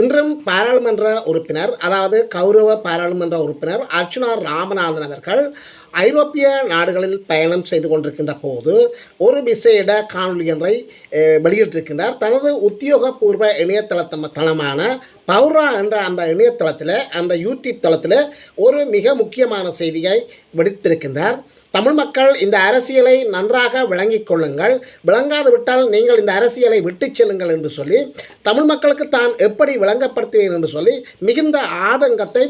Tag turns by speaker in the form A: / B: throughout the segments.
A: இன்றும் பாராளுமன்ற உறுப்பினர் அதாவது கௌரவ பாராளுமன்ற உறுப்பினர் அர்ச்சுனா ராமநாதன் அவர்கள் ஐரோப்பிய நாடுகளில் பயணம் செய்து கொண்டிருக்கின்ற போது ஒரு விசேட காணொலி ஒன்றை வெளியிட்டிருக்கின்றார். தனது உத்தியோகபூர்வ இணையதளத்த தளமான பௌரா என்ற அந்த இணையதளத்தில் அந்த யூடியூப் தளத்தில் ஒரு மிக முக்கியமான செய்தியை விடுத்திருக்கின்றார். தமிழ் மக்கள் இந்த அரசியலை நன்றாக விளங்கிக் கொள்ளுங்கள். விளங்காது விட்டால் நீங்கள் இந்த அரசியலை விட்டுச் செல்லுங்கள் என்று சொல்லி தமிழ் மக்களுக்கு தான் எப்படி விளங்கப்படுத்துவேன் என்று சொல்லி மிகுந்த ஆதங்கத்தை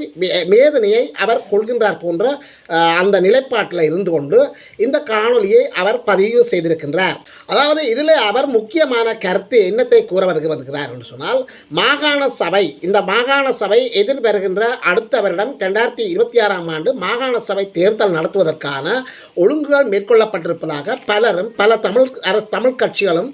A: மேதனையை வேதனையை அவர் கொள்கின்றார் போன்ற அந்த நிலைப்பாட்டில் இருந்து கொண்டு இந்த காணொளியை அவர் பதிவு செய்திருக்கின்றார். அதாவது இதில் அவர் முக்கியமான கருத்து என்னத்தை கூற வருகிறார் என்று சொன்னால் மாகாண சபை இந்த மாகாண சபை எதிர் வருகின்ற அடுத்த வருடம் ரெண்டாயிரத்தி இருபத்தி ஆறாம் ஆண்டு மாகாண சபை தேர்தல் நடத்துவதற்கான ஒழுங்குகள் மேற்கொள்ளப்பட்டிருப்பதாக பலரும் பல தமிழ் தமிழ் கட்சிகளும்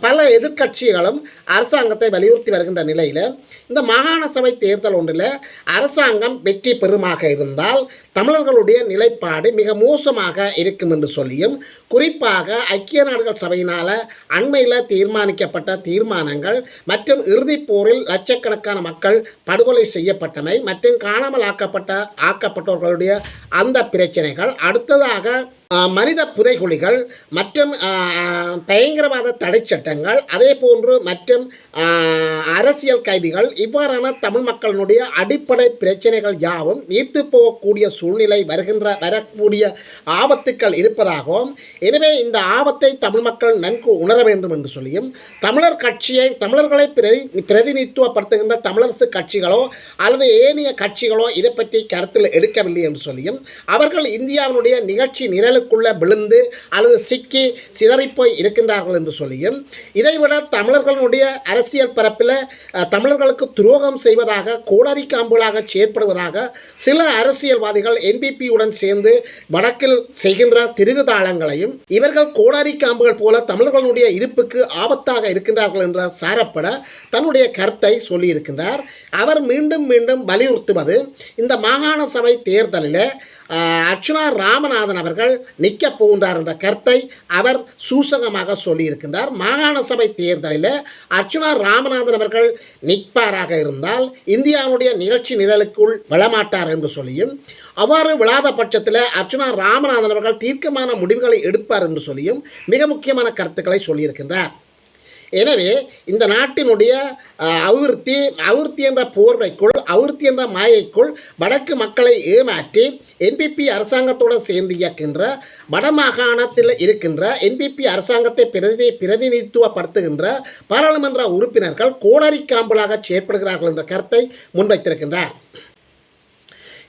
A: பல எதிர்க்கட்சிகளும் அரசாங்கத்தை வலியுறுத்தி வருகின்ற நிலையில் இந்த மாகாண சபை தேர்தல் ஒன்றில் அரசாங்கம் வெற்றி பெறுமாக இருந்தால் தமிழர்களுடைய நிலைப்பாடு மிக மோசமாக இருக்கும் என்று சொல்லியும் குறிப்பாக ஐக்கிய நாடுகள் சபையினால் அண்மையில் தீர்மானிக்கப்பட்ட தீர்மானங்கள் மற்றும் இறுதிப் போரில் லட்சக்கணக்கான மக்கள் படுகொலை செய்யப்பட்டமை மற்றும் காணாமல் ஆக்கப்பட்ட ஆக்கப்பட்டவர்களுடைய அந்த பிரச்சனைகள் அடுத்ததாக மனித புதைகுழிகள் மற்றும் பயங்கரவாத தடை சட்டங்கள் அதே போன்று மற்றும் அரசியல் கைதிகள் இவ்வாறான தமிழ் மக்களினுடைய அடிப்படை பிரச்சனைகள் யாவும் நீத்து போகக்கூடிய சூழ்நிலை வருகின்ற வரக்கூடிய ஆபத்துக்கள் இருப்பதாகவும் எனவே இந்த ஆபத்தை தமிழ் மக்கள் நன்கு உணர வேண்டும் என்று சொல்லியும் தமிழர் கட்சியை தமிழர்களை பிரதி பிரதிநிதித்துவப்படுத்துகின்ற தமிழரசு கட்சிகளோ அல்லது ஏனைய கட்சிகளோ இதை பற்றி கருத்தில் எடுக்கவில்லை என்று சொல்லியும் அவர்கள் இந்தியாவினுடைய நிகழ்ச்சி நிரல் நிரலுக்குள்ள விழுந்து அல்லது சிக்கி சிதறிப்போய் இருக்கின்றார்கள் என்று சொல்லியும் இதைவிட தமிழர்களுடைய அரசியல் பரப்பில் தமிழர்களுக்கு துரோகம் செய்வதாக கோடாரி காம்புகளாக செயற்படுவதாக சில அரசியல்வாதிகள் என்பிபியுடன் சேர்ந்து வடக்கில் செய்கின்ற திருகுதாளங்களையும் இவர்கள் கோடாரி காம்புகள் போல தமிழர்களுடைய இருப்புக்கு ஆபத்தாக இருக்கின்றார்கள் என்ற சாரப்பட தன்னுடைய கருத்தை சொல்லியிருக்கின்றார். அவர் மீண்டும் மீண்டும் வலியுறுத்துவது இந்த மாகாண சபை தேர்தலில் அர்ச்சுனா ராமநாதன் அவர்கள் நிற்கப் போகின்றார் என்ற கருத்தை அவர் சூசகமாக சொல்லியிருக்கின்றார். மாகாண சபை தேர்தலில் அர்ச்சுனா ராமநாதன் அவர்கள் நிற்பாராக இருந்தால் இந்தியாவுடைய நிகழ்ச்சி நிரலுக்குள் விழமாட்டார் என்று சொல்லியும் அவ்வாறு விழாத பட்சத்தில் அர்ச்சனா ராமநாதன் அவர்கள் தீர்க்கமான முடிவுகளை எடுப்பார் என்று சொல்லியும் மிக முக்கியமான கருத்துக்களை சொல்லியிருக்கின்றார். எனவே இந்த நாட்டினுடைய அஹ், அபிவிருத்தி அபிவிருத்தி என்ற போர்வைக்குள் அபிவிருத்தி என்ற மாயைக்குள் வடக்கு மக்களை ஏமாற்றி என்பிபி அரசாங்கத்தோடு சேர்ந்து இயக்கின்ற வடமாகாணத்தில் இருக்கின்ற என்பிபி அரசாங்கத்தை பிரதி பிரதிநிதித்துவப்படுத்துகின்ற பாராளுமன்ற உறுப்பினர்கள் கோடரி காம்பலாக செயற்படுகிறார்கள் என்ற கருத்தை முன்வைத்திருக்கின்றார்.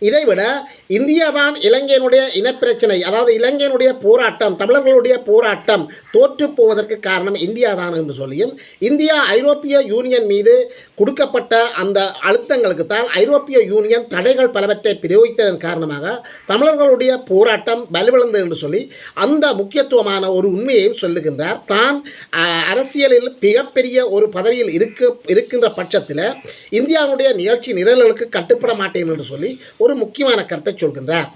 A: இதைவிட இந்தியா தான் இலங்கையினுடைய இனப்பிரச்சனை அதாவது இலங்கையினுடைய போராட்டம் தமிழர்களுடைய போராட்டம் தோற்று போவதற்கு காரணம் இந்தியா தான் என்று சொல்லியும் இந்தியா ஐரோப்பிய யூனியன் மீது கொடுக்கப்பட்ட அந்த அழுத்தங்களுக்கு தான் ஐரோப்பிய யூனியன் தடைகள் பலவற்றை பிரயோகித்ததன் காரணமாக தமிழர்களுடைய போராட்டம் வலுவிழந்தது என்று சொல்லி அந்த முக்கியத்துவமான ஒரு உண்மையையும் சொல்லுகின்றார். தான் அரசியலில் மிகப்பெரிய ஒரு பதவியில் இருக்க இருக்கின்ற பட்சத்தில் இந்தியாவுடைய நிகழ்ச்சி நிரல்களுக்கு கட்டுப்பட மாட்டேன் என்று சொல்லி ஒரு முக்கியமான கருத்தை சொல்கின்றார்.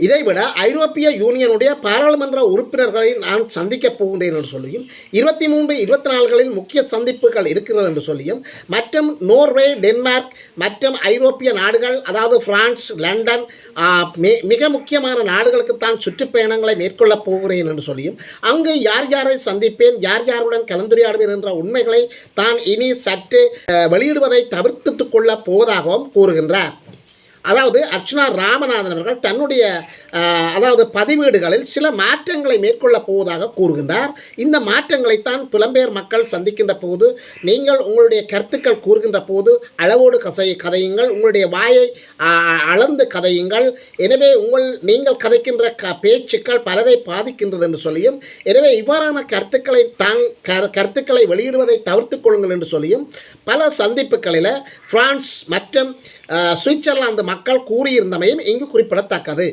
A: இதைவிட ஐரோப்பிய யூனியனுடைய பாராளுமன்ற உறுப்பினர்களை நான் சந்திக்கப் போகின்றேன் என்று சொல்லியும் இருபத்தி மூன்று இருபத்தி நாலுகளில் முக்கிய சந்திப்புகள் இருக்கிறது என்று சொல்லியும் மற்றும் நோர்வே டென்மார்க் மற்றும் ஐரோப்பிய நாடுகள் அதாவது பிரான்ஸ் லண்டன் மே மிக முக்கியமான நாடுகளுக்கு தான் சுற்றுப்பயணங்களை மேற்கொள்ளப் போகிறேன் என்று சொல்லியும் அங்கு யார் யாரை சந்திப்பேன் யார் யாருடன் கலந்துரையாடுவேன் என்ற உண்மைகளை தான் இனி சற்று வெளியிடுவதை தவிர்த்து கொள்ளப் போவதாகவும் கூறுகின்றார். அதாவது அர்ச்சனா ராமநாதன் அவர்கள் தன்னுடைய அதாவது பதிவேடுகளில் சில மாற்றங்களை மேற்கொள்ளப் போவதாக கூறுகின்றார். இந்த மாற்றங்களைத்தான் புலம்பெயர் மக்கள் சந்திக்கின்ற போது நீங்கள் உங்களுடைய கருத்துக்கள் கூறுகின்ற போது அளவோடு கசை கதையுங்கள் உங்களுடைய வாயை அளந்து கதையுங்கள். எனவே உங்கள் நீங்கள் கதைக்கின்ற க பேச்சுக்கள் பலரை பாதிக்கின்றது என்று சொல்லியும் எனவே இவ்வாறான கருத்துக்களை தாங் கரு- கருத்துக்களை வெளியிடுவதை தவிர்த்துக் கொள்ளுங்கள் என்று சொல்லியும் பல சந்திப்புகளில் பிரான்ஸ் மற்றும் சுவிட்சர்லாந்து மக்கள் மக்கள் கூறியிருந்தமையும் இங்கு குறிப்பிடத்தக்கது.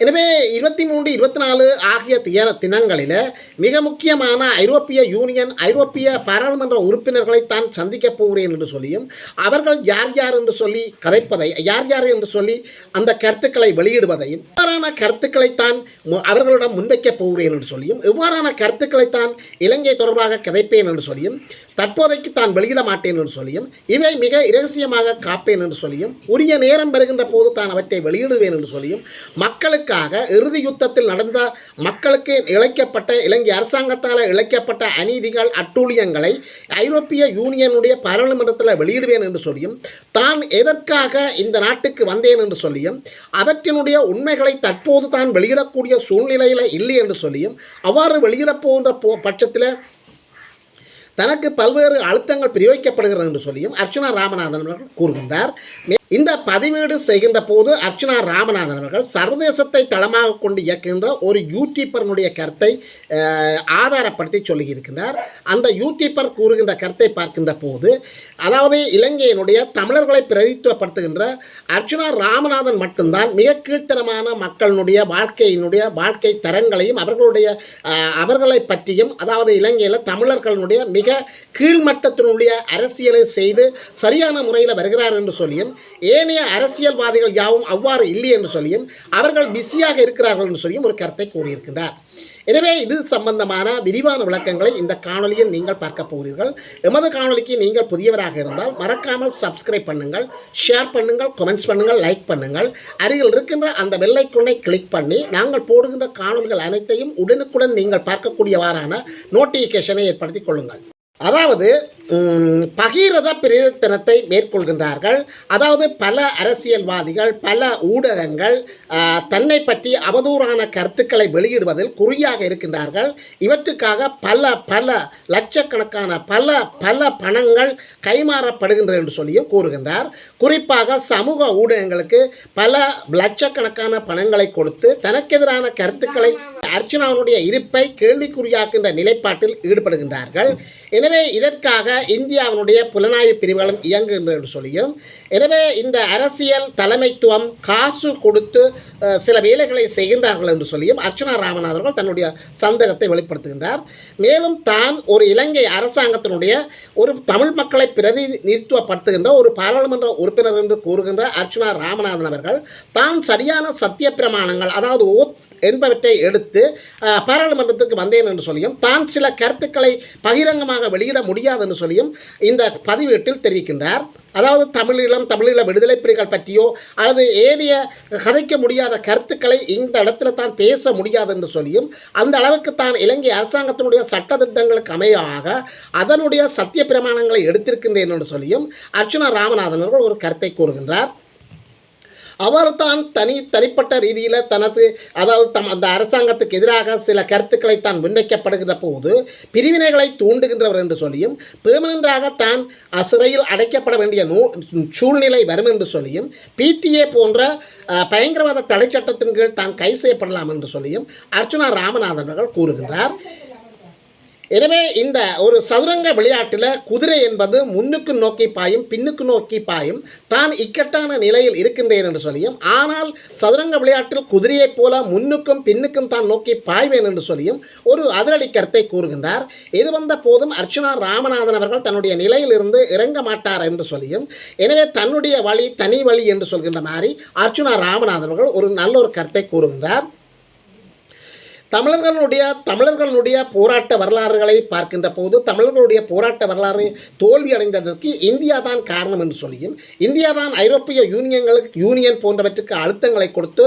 A: எனவே இருபத்தி மூன்று இருபத்தி நாலு ஆகிய திய தினங்களில் மிக முக்கியமான ஐரோப்பிய யூனியன் ஐரோப்பிய பாராளுமன்ற உறுப்பினர்களை தான் சந்திக்கப் போகிறேன் என்று சொல்லியும் அவர்கள் யார் யார் என்று சொல்லி கதைப்பதை யார் யார் என்று சொல்லி அந்த கருத்துக்களை வெளியிடுவதையும் இவ்வாறான கருத்துக்களைத்தான் மு- அவர்களிடம் முன்வைக்கப் போகிறேன் என்று சொல்லியும் இவ்வாறான கருத்துக்களைத்தான் இலங்கை தொடர்பாக கதைப்பேன் என்று சொல்லியும் தற்போதைக்கு தான் வெளியிட மாட்டேன் என்று சொல்லியும் இவை மிக இரகசியமாக காப்பேன் என்று சொல்லியும் உரிய நேரம் பெறுகின்ற போது தான் அவற்றை வெளியிடுவேன் என்று சொல்லியும் மக்களுக்கு இதற்காக இறுதி யுத்தத்தில் நடந்த மக்களுக்கு இழைக்கப்பட்ட இலங்கை அரசாங்கத்தால் இழைக்கப்பட்ட அநீதிகள் அட்டூழியங்களை ஐரோப்பிய யூனியனுடைய பாராளுமன்றத்தில் வெளியிடுவேன் என்று சொல்லியும் தான் எதற்காக இந்த நாட்டுக்கு வந்தேன் என்று சொல்லியும் அவற்றினுடைய உண்மைகளை தற்போது தான் வெளியிடக்கூடிய சூழ்நிலையில் இல்லை என்று சொல்லியும் அவ்வாறு வெளியிடப் போகின்ற போ பட்சத்தில் தனக்கு பல்வேறு அழுத்தங்கள் பிரயோகிக்கப்படுகிறது என்று சொல்லியும் அர்ச்சனா ராமநாதன் அவர்கள் கூறுகின்றார். இந்த பதிவேடு செய்கின்ற போது அர்ச்சனா ராமநாதன் அவர்கள் சர்வதேசத்தை தளமாக கொண்டு இயக்குகின்ற ஒரு யூடியூப்பர்னுடைய கருத்தை ஆதாரப்படுத்தி சொல்லியிருக்கிறார் அந்த யூடியூப்பர் கூறுகின்ற கருத்தை பார்க்கின்ற போது அதாவது இலங்கையினுடைய தமிழர்களை பிரதித்துவப்படுத்துகின்ற அர்ச்சனா ராமநாதன் மட்டும்தான் மிக கீழ்த்தரமான மக்களினுடைய வாழ்க்கையினுடைய வாழ்க்கை தரங்களையும் அவர்களுடைய அவர்களை பற்றியும் அதாவது இலங்கையில் தமிழர்களுடைய மிக கீழ்மட்டத்தினுடைய அரசியலை செய்து சரியான முறையில் வருகிறார் என்று சொல்லியும் ஏனைய அரசியல்வாதிகள் யாவும் அவ்வாறு இல்லை என்று சொல்லியும் அவர்கள் பிஸியாக இருக்கிறார்கள் என்று சொல்லியும் ஒரு கருத்தை கூறியிருக்கிறார் எனவே இது சம்பந்தமான விரிவான விளக்கங்களை இந்த காணொலியில் நீங்கள் பார்க்க போகிறீர்கள். எமது காணொளிக்கு நீங்கள் புதியவராக இருந்தால் மறக்காமல் சப்ஸ்கிரைப் பண்ணுங்கள் ஷேர் பண்ணுங்கள் கமெண்ட்ஸ் பண்ணுங்கள் லைக் பண்ணுங்கள். அருகில் இருக்கின்ற அந்த வெள்ளைக்குண்ணை கிளிக் பண்ணி நாங்கள் போடுகின்ற காணொலிகள் அனைத்தையும் உடனுக்குடன் நீங்கள் பார்க்கக்கூடியவாறான நோட்டிஃபிகேஷனை ஏற்படுத்திக் கொள்ளுங்கள். அதாவது பகிரத பகீரத பிரயத்தனத்தை மேற்கொள்கின்றார்கள். அதாவது பல அரசியல்வாதிகள் பல ஊடகங்கள் தன்னை பற்றி அவதூறான கருத்துக்களை வெளியிடுவதில் குறியாக இருக்கின்றார்கள். இவற்றுக்காக பல பல லட்சக்கணக்கான பல பல பணங்கள் கைமாறப்படுகின்றன என்று சொல்லியும் கூறுகின்றார். குறிப்பாக சமூக ஊடகங்களுக்கு பல லட்சக்கணக்கான பணங்களை கொடுத்து தனக்கெதிரான கருத்துக்களை அர்ச்சனாவுடைய இருப்பை கேள்விக்குறியாக்கின்ற நிலைப்பாட்டில் ஈடுபடுகின்றார்கள். எனவே இதற்காக இந்தியாவினுடைய புலனாய்வு பிரிவுகளும் இயங்குகின்றன என்று சொல்லியும் எனவே இந்த அரசியல் தலைமைத்துவம் காசு கொடுத்து சில வேலைகளை செய்கின்றார்கள் என்று சொல்லியும் அர்ச்சனா ராமநாதர்கள் தன்னுடைய சந்தேகத்தை வெளிப்படுத்துகின்றார். மேலும் தான் ஒரு இலங்கை அரசாங்கத்தினுடைய ஒரு தமிழ் மக்களை பிரதிநிதித்துவப்படுத்துகின்ற ஒரு பாராளுமன்ற உறுப்பினர் என்று கூறுகின்ற அர்ச்சனா ராமநாதன் அவர்கள் தான் சரியான சத்திய பிரமாணங்கள் அதாவது ஓத் என்பவற்றை எடுத்து பாராளுமன்றத்துக்கு வந்தேன் என்று சொல்லியும் தான் சில கருத்துக்களை பகிரங்கமாக வெளியிட முடியாது என்று சொல்லியும் இந்த பதிவேட்டில் தெரிவிக்கின்றார். அதாவது தமிழீழம் தமிழீழ விடுதலை புலிகள் பற்றியோ அல்லது ஏனைய கதைக்க முடியாத கருத்துக்களை இந்த இடத்துல தான் பேச முடியாது என்று சொல்லியும் அந்த அளவுக்கு தான் இலங்கை அரசாங்கத்தினுடைய சட்டத்திட்டங்களுக்கு அமையாக அதனுடைய சத்திய பிரமாணங்களை எடுத்திருக்கின்றேன் என்று சொல்லியும் அர்ச்சுனா ராமநாதன் அவர்கள் ஒரு கருத்தை கூறுகின்றார். அவர் தான் தனி தனிப்பட்ட ரீதியில் தனது அதாவது தம் அந்த அரசாங்கத்துக்கு எதிராக சில கருத்துக்களை தான் முன்வைக்கப்படுகின்ற போது பிரிவினைகளை தூண்டுகின்றவர் என்று சொல்லியும் பெர்மனண்டாக தான் சிறையில் அடைக்கப்பட வேண்டிய நூ சூழ்நிலை வரும் என்று சொல்லியும் பிடிஏ போன்ற பயங்கரவாத தடை சட்டத்தின் கீழ் தான் கைது செய்யப்படலாம் என்று சொல்லியும் அர்ச்சுனா ராமநாதன் அவர்கள் கூறுகின்றார். எனவே இந்த ஒரு சதுரங்க விளையாட்டில் குதிரை என்பது முன்னுக்கு நோக்கி பாயும் பின்னுக்கு நோக்கி பாயும் தான் இக்கட்டான நிலையில் இருக்கின்றேன் என்று சொல்லியும் ஆனால் சதுரங்க விளையாட்டில் குதிரையைப் போல முன்னுக்கும் பின்னுக்கும் தான் நோக்கி பாய்வேன் என்று சொல்லியும் ஒரு அதிரடி கருத்தை கூறுகின்றார். இது வந்த போதும் அர்ச்சனா ராமநாதன் அவர்கள் தன்னுடைய நிலையிலிருந்து இறங்க மாட்டார் என்று சொல்லியும் எனவே தன்னுடைய வழி தனி வழி என்று சொல்கின்ற மாதிரி அர்ச்சுனா ராமநாதன் அவர்கள் ஒரு நல்ல ஒரு கருத்தை கூறுகின்றார். தமிழர்களுடைய தமிழர்களுடைய போராட்ட வரலாறுகளை பார்க்கின்ற போது தமிழர்களுடைய போராட்ட வரலாறு தோல்வி அடைந்ததற்கு இந்தியா தான் காரணம் என்று சொல்லியும் இந்தியா தான் ஐரோப்பிய யூனியன்களுக்கு யூனியன் போன்றவற்றுக்கு அழுத்தங்களை கொடுத்து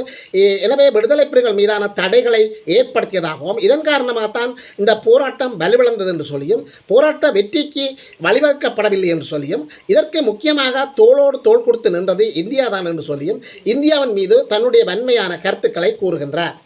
A: எனவே விடுதலை புலிகள் மீதான தடைகளை ஏற்படுத்தியதாகவும் இதன் காரணமாகத்தான் இந்த போராட்டம் வலுவிழந்தது என்று சொல்லியும் போராட்ட வெற்றிக்கு வழிவகுக்கப்படவில்லை என்று சொல்லியும் இதற்கு முக்கியமாக தோளோடு தோள் கொடுத்து நின்றது இந்தியா தான் என்று சொல்லியும் இந்தியாவின் மீது தன்னுடைய வன்மையான கருத்துக்களை கூறுகின்றார்.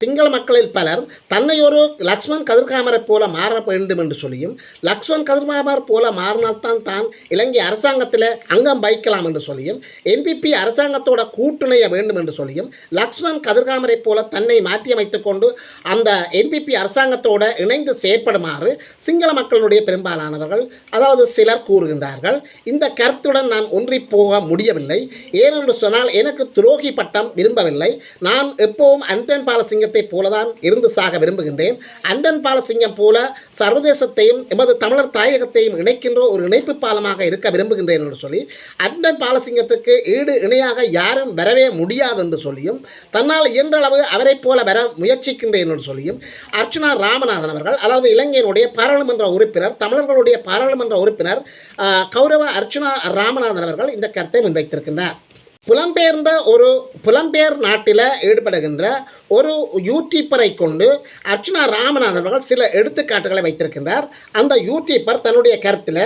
A: சிங்கள மக்களில் பலர் தன்னை ஒரு லக்ஷ்மண் கதிர்காமரை போல மாற வேண்டும் என்று சொல்லியும் லக்ஷ்மண் கதிர்காமர் போல மாறினால்தான் தான் இலங்கை அரசாங்கத்தில் அங்கம் வைக்கலாம் என்று சொல்லியும் என்பிபி அரசாங்கத்தோட கூட்டுணைய வேண்டும் என்று சொல்லியும் லக்ஷ்மண் கதிர்காமரை போல தன்னை மாற்றியமைத்துக் கொண்டு அந்த என்பிபி அரசாங்கத்தோட இணைந்து செயற்படுமாறு சிங்கள மக்களுடைய பெரும்பாலானவர்கள் அதாவது சிலர் கூறுகின்றார்கள். இந்த கருத்துடன் நான் ஒன்றி போக முடியவில்லை. ஏனென்று சொன்னால் எனக்கு துரோகி பட்டம் விரும்பவில்லை. நான் எப்பவும் பாலசிங்க பாலசிங்கத்தை போலதான் இருந்து சாக விரும்புகின்றேன். அண்டன் பாலசிங்கம் போல சர்வதேசத்தையும் எமது தமிழர் தாயகத்தையும் இணைக்கின்ற ஒரு இணைப்பு பாலமாக இருக்க விரும்புகின்றேன் என்று சொல்லி அண்டன் பாலசிங்கத்துக்கு ஈடு இணையாக யாரும் வரவே முடியாது என்று சொல்லியும் தன்னால் இயன்றளவு அவரைப் போல வர முயற்சிக்கின்றேன் என்று சொல்லியும் அர்ச்சனா ராமநாதன் அவர்கள் அதாவது இலங்கையினுடைய பாராளுமன்ற உறுப்பினர் தமிழர்களுடைய பாராளுமன்ற உறுப்பினர் கௌரவ அர்ச்சனா ராமநாதன் அவர்கள் இந்த கருத்தை முன்வைத்திருக்கின்றார். புலம்பெயர்ந்த ஒரு புலம்பெயர் நாட்டில் ஈடுபடுகின்ற ஒரு யூடியூப்பரை கொண்டு அர்ச்சனா ராமநாதன் அவர்கள் சில எடுத்துக்காட்டுகளை வைத்திருக்கின்றார். அந்த யூடியூப்பர் தன்னுடைய கருத்தில்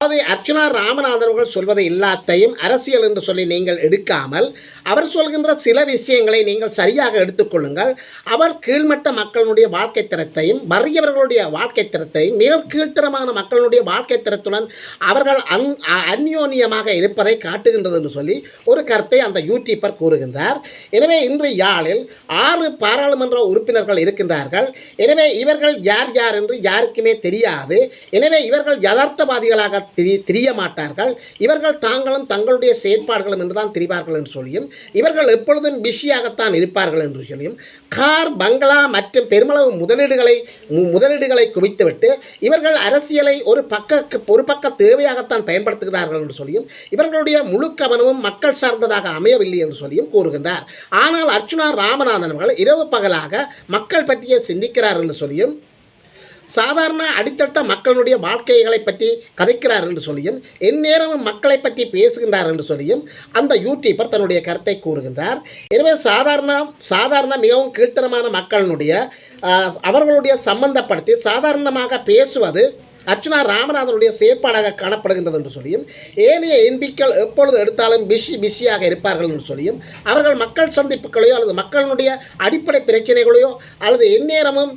A: அதாவது அர்ச்சனா ராமநாதன் அவர்கள் சொல்வதை எல்லாத்தையும் அரசியல் என்று சொல்லி நீங்கள் எடுக்காமல் அவர் சொல்கின்ற சில விஷயங்களை நீங்கள் சரியாக எடுத்துக்கொள்ளுங்கள் அவர் கீழ்மட்ட மக்களுடைய வாழ்க்கை தரத்தையும் வறியவர்களுடைய வாழ்க்கை தரத்தையும் மிக கீழ்த்தரமான மக்களுடைய வாழ்க்கை தரத்துடன் அவர்கள் அன் அ- அந்யோன்யமாக இருப்பதை காட்டுகின்றது என்று சொல்லி ஒரு கருத்தை அந்த யூடியூப்பர் கூறுகின்றார். எனவே இன்று யாழில் ஆறு பாராளுமன்ற உறுப்பினர்கள் இருக்கின்றார்கள். எனவே இவர்கள் யார் யார் என்று யாருக்குமே தெரியாது. எனவே இவர்கள் யதார்த்தவாதிகளாக திரி திரிய மாட்டார்கள் இவர்கள் தாங்களும் தங்களுடைய செயற்பாடுகளும் என்றுதான் திரிவார்கள் என்று சொல்லியும் இவர்கள் எப்பொழுதும் பிஸியாகத்தான் இருப்பார்கள் என்று சொல்லியும் கார் பங்களா மற்றும் பெருமளவு முதலீடுகளை முதலீடுகளை குவித்துவிட்டு இவர்கள் அரசியலை ஒரு பக்க ஒரு பக்க தேவையாகத்தான் பயன்படுத்துகிறார்கள் என்று சொல்லியும் இவர்களுடைய முழு கவனமும் மக்கள் சார்ந்ததாக அமையவில்லை என்று சொல்லியும் கூறுகின்றார். ஆனால் அர்ச்சுனா ராமநாதன் அவர்கள் இரவு பகலாக மக்கள் பற்றியே சிந்திக்கிறார் என்று சொல்லியும் சாதாரண அடித்தட்ட மக்களுடைய வாழ்க்கைகளை பற்றி கதைக்கிறார் என்று சொல்லியும் எந்நேரமும் மக்களை பற்றி பேசுகின்றார் என்று சொல்லியும் அந்த யூடியூபர் தன்னுடைய கருத்தை கூறுகின்றார். எனவே சாதாரண சாதாரண மிகவும் கீழ்த்தரமான மக்களினுடைய அவர்களுடைய சம்பந்தப்படுத்தி சாதாரணமாக பேசுவது அர்ச்சுனா ராமநாதனுடைய செயற்பாடாக காணப்படுகின்றது என்று சொல்லியும் ஏனைய எம்பிக்கள் எப்பொழுது எடுத்தாலும் பிஸி பிஸியாக இருப்பார்கள் என்று சொல்லியும் அவர்கள் மக்கள் சந்திப்புகளையோ அல்லது மக்களுடைய அடிப்படை பிரச்சனைகளையோ அல்லது எந்நேரமும்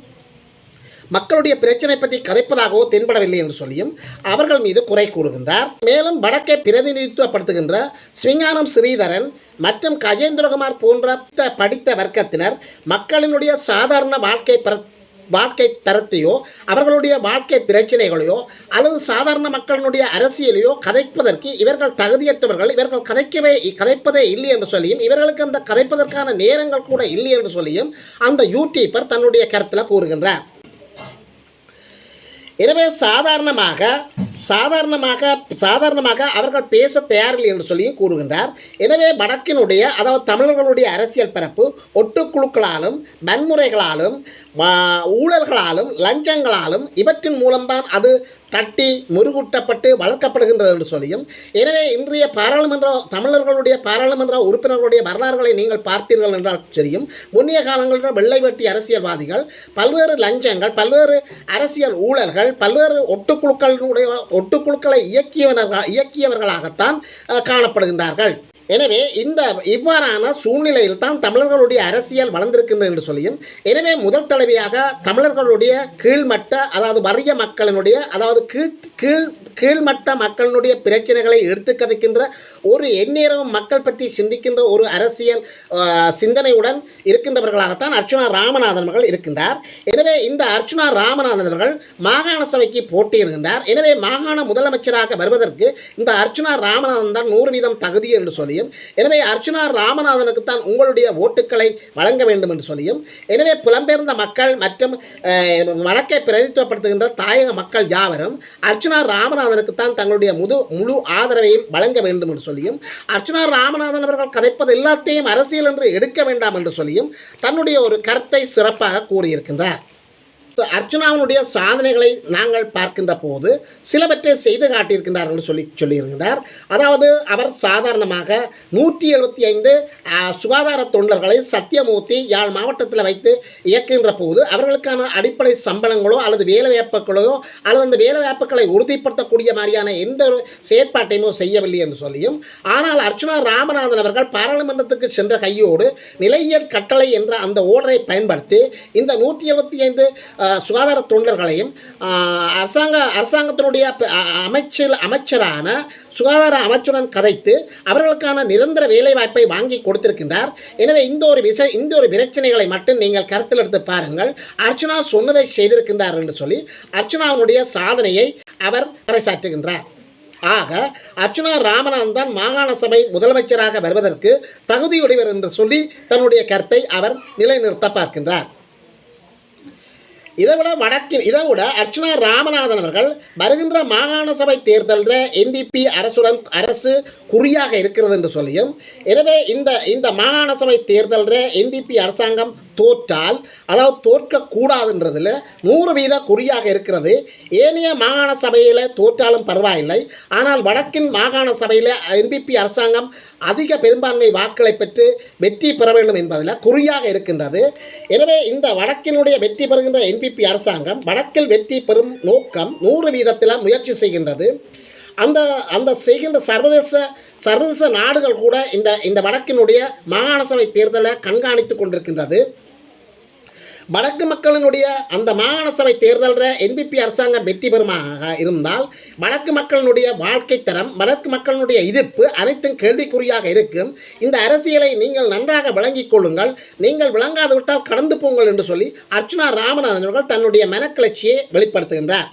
A: மக்களுடைய பிரச்சனை பற்றி கதைப்பதாகவோ தென்படவில்லை என்று சொல்லியும் அவர்கள் மீது குறை கூறுகின்றார். மேலும் வடக்கை பிரதிநிதித்துவப்படுத்துகின்ற ஸ்விங்கானம் ஸ்ரீதரன் மற்றும் கஜேந்திரகுமார் போன்ற படித்த வர்க்கத்தினர் மக்களினுடைய சாதாரண வாழ்க்கை வாழ்க்கை தரத்தையோ அவர்களுடைய வாழ்க்கை பிரச்சனைகளையோ அல்லது சாதாரண மக்களினுடைய அரசியலையோ கதைப்பதற்கு இவர்கள் தகுதியற்றவர்கள் இவர்கள் கதைக்கவே கதைப்பதே இல்லை என்று சொல்லியும் இவர்களுக்கு அந்த கதைப்பதற்கான நேரங்கள் கூட இல்லை என்று சொல்லியும் அந்த யூடியூபர் தன்னுடைய கருத்தில் கூறுகின்றார். எனவே சாதாரணமாக சாதாரணமாக சாதாரணமாக அவர்கள் பேச தயாரில்லை என்று சொல்லியும் கூறுகின்றார். எனவே வடக்கினுடைய அதாவது தமிழர்களுடைய அரசியல் பரப்பு ஒட்டுக்குழுக்களாலும் வன்முறைகளாலும் ஊழல்களாலும் லஞ்சங்களாலும் இவற்றின் மூலம்தான் அது தட்டி முருகூட்டப்பட்டு வளர்க்கப்படுகின்றது என்று சொல்லியும் எனவே இன்றைய பாராளுமன்ற தமிழர்களுடைய பாராளுமன்ற உறுப்பினர்களுடைய வரலாறுகளை நீங்கள் பார்த்தீர்கள் என்றால் தெரியும். முன்னைய காலங்களில் வெள்ளை வெட்டி அரசியல்வாதிகள் பல்வேறு லஞ்சங்கள் பல்வேறு அரசியல் ஊழல்கள் பல்வேறு ஒட்டுக்குழுக்களுடைய ஒட்டுக்குழுக்களை இயக்கியவர்கள் இயக்கியவர்களாகத்தான் காணப்படுகின்றார்கள். எனவே இந்த இவ்வாறான சூழ்நிலையில் தான் தமிழர்களுடைய அரசியல் வளர்ந்திருக்கின்றது என்று சொல்லியும் எனவே முதல் தடவையாக தமிழர்களுடைய கீழ்மட்ட அதாவது வறிய மக்களினுடைய அதாவது கீழ் கீழ் கீழ்மட்ட மக்களினுடைய பிரச்சனைகளை எடுத்து கதைக்கின்ற ஒரு எந்நேரமும் மக்கள் பற்றி சிந்திக்கின்ற ஒரு அரசியல் சிந்தனையுடன் இருக்கின்றவர்களாகத்தான் அர்ச்சுனா ராமநாதன் அவர்கள் இருக்கின்றார். எனவே இந்த அர்ச்சுனா ராமநாதன் அவர்கள் மாகாண சபைக்கு போட்டியிடுகின்றார் எனவே மாகாண முதலமைச்சராக வருவதற்கு இந்த அர்ச்சுனா ராமநாதன் தான் நூறு வீதம் தகுதி என்று சொல்லியும் எனவே அர்ச்சுனா ராமநாதனுக்கு தான் உங்களுடைய ஓட்டுக்களை வழங்க வேண்டும் என்று சொல்லியும் எனவே புலம்பெயர்ந்த மக்கள் மற்றும் வழக்கை வடக்கை பிரதித்துவப்படுத்துகின்ற தாயக மக்கள் யாவரும் அர்ச்சுனா ராமநாதனுக்கு தான் தங்களுடைய முது முழு ஆதரவையும் வழங்க வேண்டும் என்று சொல்லியும் அர்ச்சுனா ராமநாதன் அவர்கள் கதைப்பது எல்லாத்தையும் அரசியல் என்று எடுக்க வேண்டாம் என்று சொல்லியும் தன்னுடைய ஒரு கருத்தை சிறப்பாக கூறியிருக்கின்றார். அர்ச்சனாவினுடைய சாதனைகளை நாங்கள் பார்க்கின்ற போது சிலவற்றை செய்து காட்டியிருக்கின்றார்கள் என்று சொல்லி சொல்லியிருக்கிறார் அதாவது அவர் சாதாரணமாக நூற்றி எழுபத்தி ஐந்து சுகாதார தொண்டர்களை சத்தியமூர்த்தி யாழ் மாவட்டத்தில் வைத்து இயக்குகின்ற போது அவர்களுக்கான அடிப்படை சம்பளங்களோ அல்லது வேலைவாய்ப்புகளோ அல்லது அந்த வேலைவாய்ப்புகளை உறுதிப்படுத்தக்கூடிய மாதிரியான எந்த ஒரு செயற்பாட்டையுமோ செய்யவில்லை என்று சொல்லியும் ஆனால் அர்ச்சனா ராமநாதன் அவர்கள் பாராளுமன்றத்துக்கு சென்ற கையோடு நிலையியல் கட்டளை என்ற அந்த ஓர்டரை பயன்படுத்தி இந்த நூற்றி எழுபத்தி ஐந்து சுகாதார தொண்டர்களையும் அரசாங்க அரசாங்கத்தினுடைய அமைச்சர் அமைச்சரான சுகாதார அமைச்சுடன் கதைத்து அவர்களுக்கான நிரந்தர வேலைவாய்ப்பை வாங்கி கொடுத்திருக்கின்றார். எனவே இந்த ஒரு விஷய இந்த ஒரு பிரச்சனைகளை மட்டும் நீங்கள் கருத்தில் எடுத்து பாருங்கள். அர்ச்சனா சொன்னதை செய்திருக்கின்றார் என்று சொல்லி அர்ச்சனாவுடைய சாதனையை அவர் பறைசாற்றுகின்றார். ஆக அர்ச்சுனா ராமநாதன் தான் மாகாண சபை முதலமைச்சராக வருவதற்கு தகுதியுடையவர் என்று சொல்லி தன்னுடைய கருத்தை அவர் நிலைநிறுத்த பார்க்கின்றார். இதை விட வடக்கில் இதை விட அர்ச்சனா ராமநாதன் அவர்கள் வருகின்ற மாகாண சபை தேர்தலில் என்பிபி அரசுடன் அரசு குறியாக இருக்கிறது என்று சொல்லியும் எனவே இந்த இந்த மாகாண சபை தேர்தலில் என்பிபி அரசாங்கம் தோற்றால் அதாவது தோற்கக்கூடாதுன்றதில் நூறு வீத குறியாக இருக்கிறது. ஏனைய மாகாண சபையில் தோற்றாலும் பரவாயில்லை. ஆனால் வடக்கின் மாகாண சபையில் என்பிபி அரசாங்கம் அதிக பெரும்பான்மை வாக்களை பெற்று வெற்றி பெற வேண்டும் என்பதில் குறியாக இருக்கின்றது. எனவே இந்த வடக்கினுடைய வெற்றி பெறுகின்ற என்பிபி அரசாங்கம் வடக்கில் வெற்றி பெறும் நோக்கம் நூறு வீதத்தில் முயற்சி செய்கின்றது. அந்த அந்த செய்கின்ற சர்வதேச சர்வதேச நாடுகள் கூட இந்த இந்த வடக்கினுடைய மாகாண சபை தேர்தலை கண்காணித்து கொண்டிருக்கின்றது. வடக்கு மக்களினுடைய அந்த மாகாண சபை தேர்தலில் என்பிபி அரசாங்கம் வெற்றி பெறுமாக இருந்தால் வடக்கு மக்களினுடைய வாழ்க்கை தரம் வடக்கு மக்களினுடைய இருப்பு அனைத்தும் கேள்விக்குறியாக இருக்கும். இந்த அரசியலை நீங்கள் நன்றாக விளங்கிக் கொள்ளுங்கள். நீங்கள் விளங்காது விட்டால் கடந்து போங்கள் என்று சொல்லி அர்ச்சுனா ராமநாதன் அவர்கள் தன்னுடைய மனக்கிளர்ச்சியை வெளிப்படுத்துகின்றார்.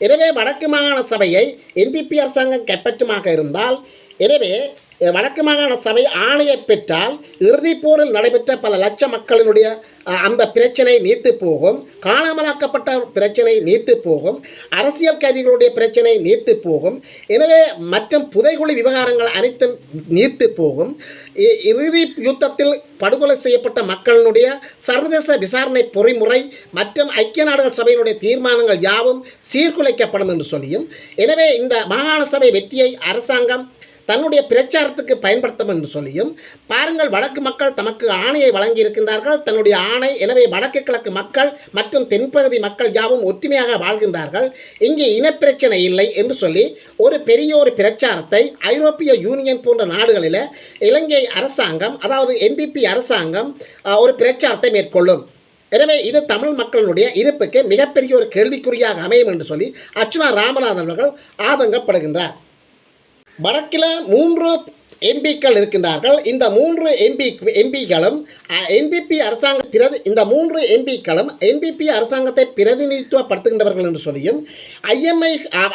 A: எனவே வடக்கு மாகாண சபையை என்பிபி அரசாங்கம் கைப்பற்றுமாக இருந்தால் எனவே வடக்கு மாகாண சபை ஆணையை பெற்றால் இறுதிப் போரில் நடைபெற்ற பல லட்ச மக்களினுடைய அந்த பிரச்சனை நீத்து போகும். காணாமலாக்கப்பட்ட பிரச்சனை நீத்து போகும். அரசியல் கைதிகளுடைய பிரச்சனை நீத்து போகும். எனவே மற்றும் புதைகுழி விவகாரங்கள் அனைத்தும் நீர்த்து போகும். இ- இறுதி யுத்தத்தில் படுகொலை செய்யப்பட்ட மக்களினுடைய சர்வதேச விசாரணை பொறிமுறை மற்றும் ஐக்கிய நாடுகள் சபையினுடைய தீர்மானங்கள் யாவும் சீர்குலைக்கப்படும் என்று சொல்லியும். எனவே இந்த மாகாண சபை வெற்றியை அரசாங்கம் தன்னுடைய பிரச்சாரத்துக்கு பயன்படுத்தும் என்று சொல்லியும் பாருங்கள் வடக்கு மக்கள் தமக்கு ஆணையை வழங்கி இருக்கின்றார்கள் தன்னுடைய ஆணை எனவே வடக்கு கிழக்கு மக்கள் மற்றும் தென்பகுதி மக்கள் யாவும் ஒற்றுமையாக வாழ்கின்றார்கள். இங்கே இனப்பிரச்சனை இல்லை என்று சொல்லி ஒரு பெரிய ஒரு பிரச்சாரத்தை ஐரோப்பிய யூனியன் போன்ற நாடுகளில் இலங்கை அரசாங்கம் அதாவது என்பிபி அரசாங்கம் ஒரு பிரச்சாரத்தை மேற்கொள்ளும். எனவே இது தமிழ் மக்களுடைய இருப்புக்கு மிகப்பெரிய ஒரு கேள்விக்குறியாக அமையும் என்று சொல்லி அர்ச்சுனா ராமநாதன் அவர்கள் ஆதங்கப்படுகின்றார். வடக்கில் மூன்று எம்பிக்கள் இருக்கின்றார்கள். இந்த மூன்று எம்பி எம்பிக்களும் என்பிபி அரசாங்க பிரதி இந்த மூன்று எம்பிக்களும் என்பிபி அரசாங்கத்தை பிரதிநிதித்துவப்படுத்துகின்றவர்கள் என்று சொல்லியும் ஐஎம்ஐ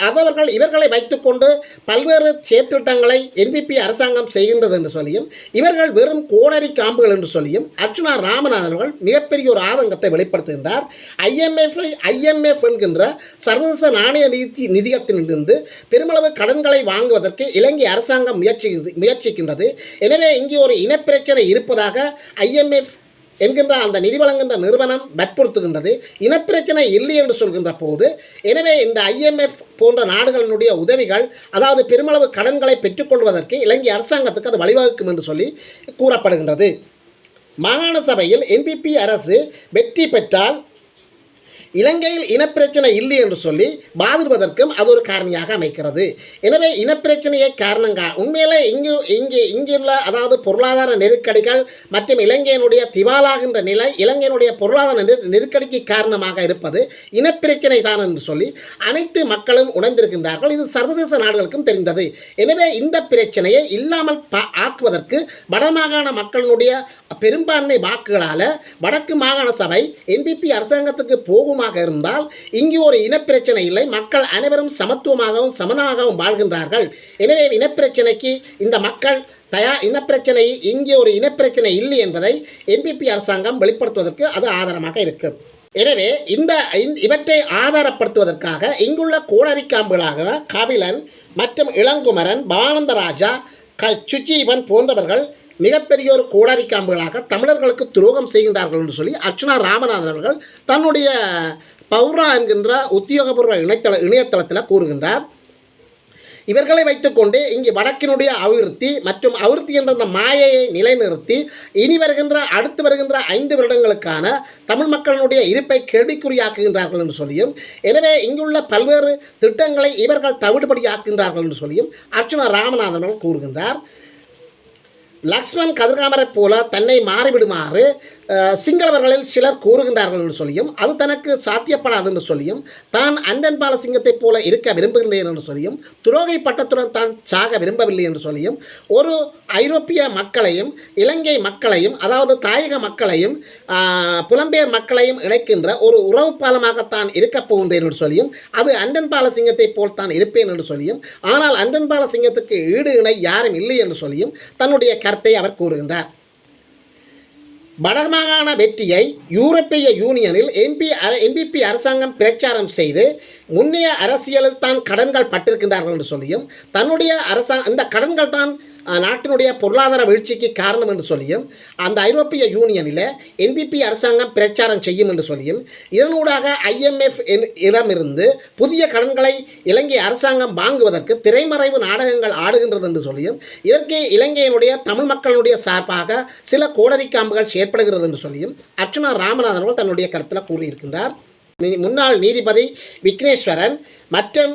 A: அதவர்கள் இவர்களை வைத்துக்கொண்டு பல்வேறு செயற்திட்டங்களை என்பிபி அரசாங்கம் செய்கின்றது என்று சொல்லியும் இவர்கள் வெறும் கோடரி காம்புகள் என்று சொல்லியும் அர்ச்சுனா ராமநாதன் அவர்கள் மிகப்பெரிய ஒரு ஆதங்கத்தை வெளிப்படுத்துகின்றார். ஐஎம்எஃப் ஐஎம்எஃப் என்கின்ற சர்வதேச நாணய நிதி நிதியத்திலிருந்து பெருமளவு கடன்களை வாங்குவதற்கு இலங்கை அரசாங்கம் முயற்சி முயற்சிக்கின்றது. எனவே இங்கே ஒரு இனப்பிரச்சனை இருப்பதாக ஐஎம்எஃப் என்கின்ற அந்த நிதி வழங்குகின்ற நிறுவனம் வற்புறுத்துகின்றது. இனப்பிரச்சனை இல்லை என்று சொல்கின்ற போது எனவே இந்த ஐஎம்எஃப் போன்ற நாடுகளினுடைய உதவிகள் அதாவது பெருமளவு கடன்களை பெற்றுக்கொள்வதற்கு இலங்கை அரசாங்கத்துக்கு அது வழிவகுக்கும் என்று சொல்லி கூறப்படுகின்றது. மாகாண சபையில் என்பிபி அரசு வெற்றி பெற்றால் இலங்கையில் இனப்பிரச்சனை இல்லை என்று சொல்லி வாதிடுவதற்கும் அது ஒரு காரணியாக அமைக்கிறது. எனவே இனப்பிரச்சனையை காரணங்க உண்மையிலே இங்கு இங்கே இங்குள்ள அதாவது பொருளாதார நெருக்கடிகள் மற்றும் இலங்கையினுடைய திவாலாகின்ற நிலை இலங்கையினுடைய பொருளாதார நெரு- நெருக்கடிக்கு காரணமாக இருப்பது இனப்பிரச்சனை தான் என்று சொல்லி அனைத்து மக்களும் உணர்ந்திருக்கின்றார்கள். இது சர்வதேச நாடுகளுக்கும் தெரிந்தது. எனவே இந்த பிரச்சனையை இல்லாமல் பா- ஆக்குவதற்கு வடமாகாண மக்களினுடைய பெரும்பான்மை வாக்குகளால் வடக்கு மாகாண சபை என்பிபி அரசாங்கத்துக்கு சமமாக இருந்தால் இங்கு ஒரு இனப்பிரச்சனை இல்லை. மக்கள் அனைவரும் சமத்துவமாகவும் சமனாகவும் வாழ்கின்றார்கள். எனவே இனப்பிரச்சனைக்கு இந்த மக்கள் தயா இனப்பிரச்சனை இங்கே ஒரு இனப்பிரச்சனை இல்லை என்பதை என்பிபி அரசாங்கம் வெளிப்படுத்துவதற்கு அது ஆதாரமாக இருக்கும் எனவே இந்த இவற்றை ஆதாரப்படுத்துவதற்காக இங்குள்ள கோடரிக்காம்புகளாக கபிலன் மற்றும் இளங்குமரன் பவானந்தராஜா க சுஜீவன் போன்றவர்கள் மிகப்பெரிய ஒரு கோடாரி காம்புகளாக தமிழர்களுக்கு துரோகம் செய்கின்றார்கள் என்று சொல்லி அர்ச்சனா ராமநாதன் அவர்கள் தன்னுடைய பௌரா என்கின்ற உத்தியோகபூர்வ இணையதள இணையதளத்தில் கூறுகின்றார். இவர்களை வைத்துக்கொண்டு இங்கு வடக்கினுடைய அபிவிருத்தி மற்றும் அபிவிருத்தி என்ற அந்த மாயையை நிலைநிறுத்தி இனி வருகின்ற அடுத்து வருகின்ற ஐந்து வருடங்களுக்கான தமிழ் மக்களினுடைய இருப்பை கேள்விக்குறியாக்குகின்றார்கள் என்று சொல்லியும் எனவே இங்குள்ள பல்வேறு திட்டங்களை இவர்கள் தவிடுபடியாக்குகின்றார்கள் என்று சொல்லியும் அர்ச்சுனா ராமநாதன் அவர்கள் கூறுகின்றார். லக்ஷ்மண் கதிர்காமரை போல தன்னை மாறிவிடுமாறு சிங்களவர்களில் சிலர் கூறுகின்றார்கள் என்று சொல்லியும் அது தனக்கு சாத்தியப்படாது என்று சொல்லியும் தான் அண்டன் பாலசிங்கத்தைப் போல இருக்க விரும்புகின்றேன் என்று சொல்லியும் துரோகை பட்டத்துடன் தான் சாக விரும்பவில்லை என்று சொல்லியும் ஒரு ஐரோப்பிய மக்களையும் இலங்கை மக்களையும் அதாவது தாயக மக்களையும் புலம்பெயர் மக்களையும் இணைக்கின்ற ஒரு உறவு பாலமாகத்தான் இருக்கப் போகின்றேன் என்று சொல்லியும் அது அண்டன் பாலசிங்கத்தைப் போல் தான் இருப்பேன் என்று சொல்லியும் ஆனால் அண்டன் பாலசிங்கத்துக்கு ஈடு இணை யாரும் இல்லை என்று சொல்லியும் தன்னுடைய வார்த்தை அவர் கூறுகின்றார். வடமாகாண வெற்றியை யூரோப்பிய யூனியனில் என்பி என்பிபி அரசாங்கம் பிரச்சாரம் செய்து முன்னைய அரசியலில் தான் கடன்கள் பட்டிருக்கின்றார்கள் என்று சொல்லியும் தன்னுடைய அரசாங்க இந்த கடன்கள் தான் நாட்டினுடைய பொருளாதார வீழ்ச்சிக்கு காரணம் என்று சொல்லியும் அந்த ஐரோப்பிய யூனியனில் என்பிபி அரசாங்கம் பிரச்சாரம் செய்யும் என்று சொல்லியும் இதனூடாக ஐஎம்எஃப் இடமிருந்து புதிய கடன்களை இலங்கை அரசாங்கம் வாங்குவதற்கு திரைமறைவு நாடகங்கள் ஆடுகின்றது என்று சொல்லியும் இதற்கு இலங்கையினுடைய தமிழ் மக்களுடைய சார்பாக சில கோடரிக்காம்புகள் செயற்படுகிறது என்று சொல்லியும் அர்ச்சுனா ராமநாதன் அவர்கள் தன்னுடைய கருத்தில் கூறியிருக்கின்றார். முன்னாள் நீதிபதி விக்னேஸ்வரன் மற்றும்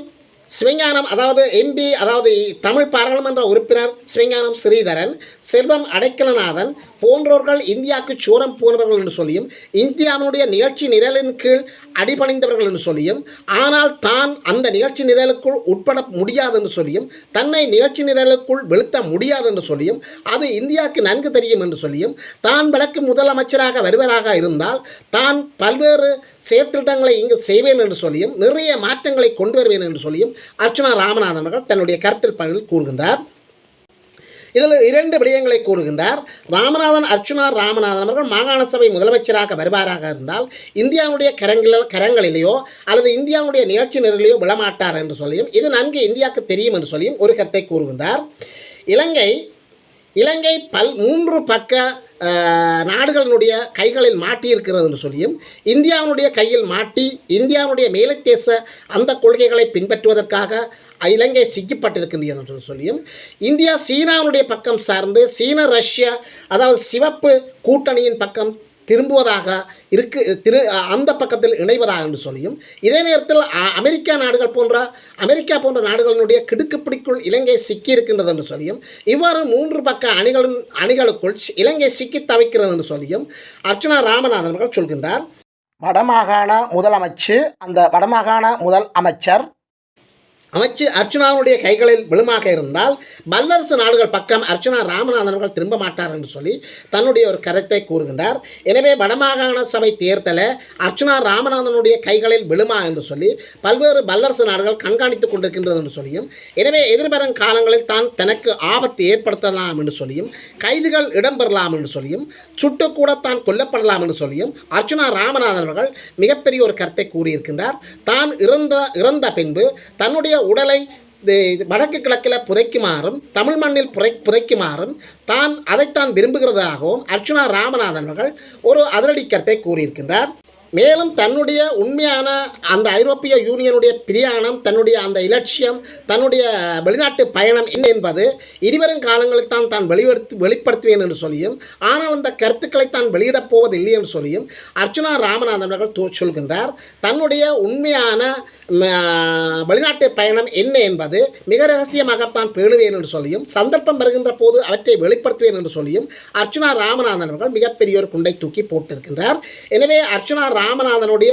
A: சிவஞானம் அதாவது எம்பி அதாவது தமிழ் பாராளுமன்ற உறுப்பினர் சிவஞானம் ஸ்ரீதரன் செல்வம் அடைக்கலநாதன் போன்றோர்கள் இந்தியாவுக்கு சோரம் போனவர்கள் என்று சொல்லியும் இந்தியாவுடைய நிகழ்ச்சி நிரலின் கீழ் அடிபணிந்தவர்கள் என்று சொல்லியும் ஆனால் தான் அந்த நிகழ்ச்சி நிரலுக்குள் உட்பட முடியாது என்று சொல்லியும் தன்னை நிகழ்ச்சி நிரலுக்குள் வெளுத்த முடியாது என்று சொல்லியும் அது இந்தியாவுக்கு நன்கு தெரியும் என்று சொல்லியும் தான் வடக்கு முதலமைச்சராக வருவராக இருந்தால் தான் பல்வேறு செயற்திட்டங்களை இங்கு செய்வேன் என்று சொல்லியும் நிறைய மாற்றங்களை கொண்டு வருவேன் என்று சொல்லியும் அர்ச்சுனா ராமநாதன் அவர்கள் தன்னுடைய கருத்தில் பணியில் கூறுகின்றார். இதில் இரண்டு விடயங்களை கூறுகின்றார். ராமநாதன் அர்ச்சுனா ராமநாதன் அவர்கள் மாகாண சபை முதலமைச்சராக வருவாராக இருந்தால் இந்தியாவுடைய கரங்களில் கரங்களிலேயோ அல்லது இந்தியாவுடைய நிகழ்ச்சி நிரலிலேயோ விழமாட்டார் என்று சொல்லியும் இது நன்கு இந்தியாவுக்கு தெரியும் என்று சொல்லியும் ஒரு கருத்தை கூறுகின்றார். இலங்கை இலங்கை பல் மூன்று பக்க நாடுகளினுடைய கைகளில் மாட்டியிருக்கிறது என்று சொல்லியும் இந்தியாவினுடைய கையில் மாட்டி இந்தியாவுடைய மேலத்தேச அந்த கொள்கைகளை பின்பற்றுவதற்காக இலங்கை சிக்கப்பட்டிருக்கின்றது என்று சொல்லியும் இந்தியா சீனாவுடைய பக்கம் சார்ந்து சீன ரஷ்யா அதாவது சிவப்பு கூட்டணியின் பக்கம் திரும்புவதாக இருக்கு திரு அந்த பக்கத்தில் இணைவதாக என்று சொல்லியும் இதே நேரத்தில் அ- அமெரிக்கா நாடுகள் போன்ற அமெரிக்கா போன்ற நாடுகளினுடைய கிடுக்குப்பிடிக்குள் இலங்கை சிக்கியிருக்கின்றது என்று சொல்லியும் இவ்வாறு மூன்று பக்க அணிகளின் அணிகளுக்குள் இலங்கை சிக்கி தவிக்கிறது என்று சொல்லியும் அர்ச்சனா ராமநாதன் அவர்கள் சொல்கின்றார். வடமாகாண முதலமைச்சு அந்த வடமாகாண முதல் அமைச்சர் அமைச்சு அர்ச்சனாவுடைய கைகளில் விழுமாக இருந்தால் வல்லரசு நாடுகள் பக்கம் அர்ச்சனா ராமநாதன் அவர்கள் திரும்ப மாட்டார் என்று சொல்லி தன்னுடைய ஒரு கருத்தை கூறுகின்றார். எனவே வடமாகாண சபை தேர்தலை அர்ச்சுனா ராமநாதனுடைய கைகளில் விழுமா என்று சொல்லி பல்வேறு வல்லரசு நாடுகள் கண்காணித்துக் கொண்டிருக்கின்றது என்று சொல்லியும் எனவே எதிர்வரும் காலங்களில் தான் தனக்கு ஆபத்து ஏற்படுத்தலாம் என்று சொல்லியும் கைதுகள் இடம்பெறலாம் என்று சொல்லியும் சுட்டுக்கூட தான் கொல்லப்படலாம் என்று சொல்லியும் அர்ச்சுனா ராமநாதன் அவர்கள் மிகப்பெரிய ஒரு கருத்தை கூறியிருக்கின்றார். தான் இறந்த இறந்த பின்பு தன்னுடைய உடலை வடக்கு கிழக்கில் புதைக்குமாறும் தமிழ் மண்ணில் புதை புதைக்குமாறும் தான் அதைத்தான் விரும்புகிறதாகவும் அர்ச்சுனா ராமநாதன் அவர்கள் ஒரு அதிரடி கருத்தை கூறியிருக்கின்றார். மேலும் தன்னுடைய உண்மையான அந்த ஐரோப்பிய யூனியனுடைய பிரியாணம் தன்னுடைய அந்த இலட்சியம் தன்னுடைய வெளிநாட்டு பயணம் என்ன என்பது இனிவரும் காலங்களில் தான் தான் வெளிப்படுத்தி வெளிப்படுத்துவேன் என்று சொல்லியும் ஆனால் அந்த கருத்துக்களை தான் வெளியிடப் போவதில்லை என்று சொல்லியும் அர்ச்சுனா ராமநாதன் அவர்கள் சொல்கின்றார். தன்னுடைய உண்மையான வெளிநாட்டு பயணம் என்ன என்பது மிக ரகசியமாகத்தான் பேணுவேன் என்று சொல்லியும் சந்தர்ப்பம் வருகின்ற போது அவற்றை வெளிப்படுத்துவேன் என்று சொல்லியும் அர்ச்சுனா ராமநாதன் அவர்கள் மிகப்பெரிய ஒரு குண்டை தூக்கி போட்டிருக்கின்றார். எனவே அர்ச்சுனா ராமநாதனுடைய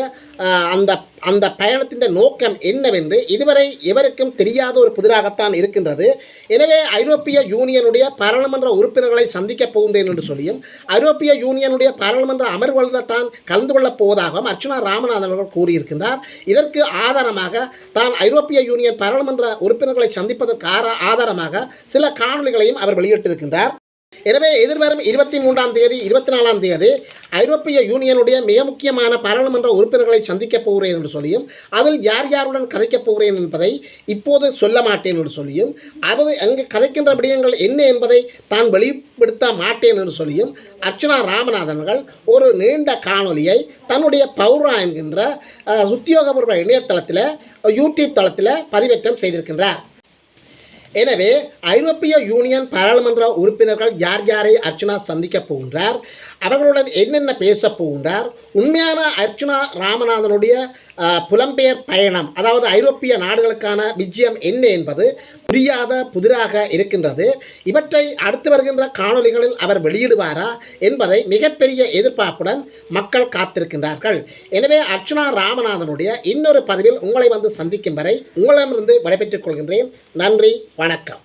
A: அந்த அந்த பயணத்தின் நோக்கம் என்னவென்று இதுவரை எவருக்கும் தெரியாத ஒரு புதிராகத்தான் இருக்கின்றது. எனவே ஐரோப்பிய யூனியனுடைய பாராளுமன்ற உறுப்பினர்களை சந்திக்கப் போகின்றேன் என்று சொல்லியும் ஐரோப்பிய யூனியனுடைய பாராளுமன்ற அமர்வுகளில் தான் கலந்து கொள்ளப் போவதாகவும் அர்ச்சுனா ராமநாதன் அவர்கள் கூறியிருக்கின்றார். இதற்கு ஆதாரமாக தான் ஐரோப்பிய யூனியன் பாராளுமன்ற உறுப்பினர்களை சந்திப்பதற்கு ஆதாரமாக சில காணொளிகளையும் அவர் வெளியிட்டிருக்கின்றார். எனவே எதிர்வரும் இருபத்தி மூன்றாம் தேதி இருபத்தி நாலாம் தேதி ஐரோப்பிய யூனியனுடைய மிக முக்கியமான பாராளுமன்ற உறுப்பினர்களை சந்திக்கப் போகிறேன் என்று சொல்லியும் அதில் யார் யாருடன் கதைக்கப் போகிறேன் என்பதை இப்போது சொல்ல மாட்டேன் என்று சொல்லியும் அது அங்கு கதைக்கின்ற விடயங்கள் என்ன என்பதை தான் வெளிப்படுத்த மாட்டேன் என்று சொல்லியும் அர்ச்சனா ராமநாதன்கள் ஒரு நீண்ட காணொலியை தன்னுடைய பௌரா என்கின்ற உத்தியோகபூர்வ இணையதளத்தில் யூடியூப் தளத்தில் பதிவேற்றம் செய்திருக்கின்றார். எனவே ஐரோப்பிய யூனியன் பாராளுமன்ற உறுப்பினர்கள் யார் யாரை அர்ச்சனா சந்திக்கப் போகின்றார்? அவர்களுடன் என்னென்ன பேசப் போகின்றார்? உண்மையான அர்ச்சனா ராமநாதனுடைய புலம்பெயர் பயணம் அதாவது ஐரோப்பிய நாடுகளுக்கான விஜயம் என்ன என்பது புரியாத புதிராக இருக்கின்றது. இவற்றை அடுத்து வருகின்ற காணொளிகளில் அவர் வெளியிடுவாரா என்பதை மிகப்பெரிய எதிர்பார்ப்புடன் மக்கள் காத்திருக்கின்றார்கள். எனவே அர்ச்சனா ராமநாதனுடைய இன்னொரு பதிவில் உங்களை வந்து சந்திக்கும் வரை உங்களிடமிருந்து விடைபெற்றுக் கொள்கின்றேன். நன்றி வணக்கம்.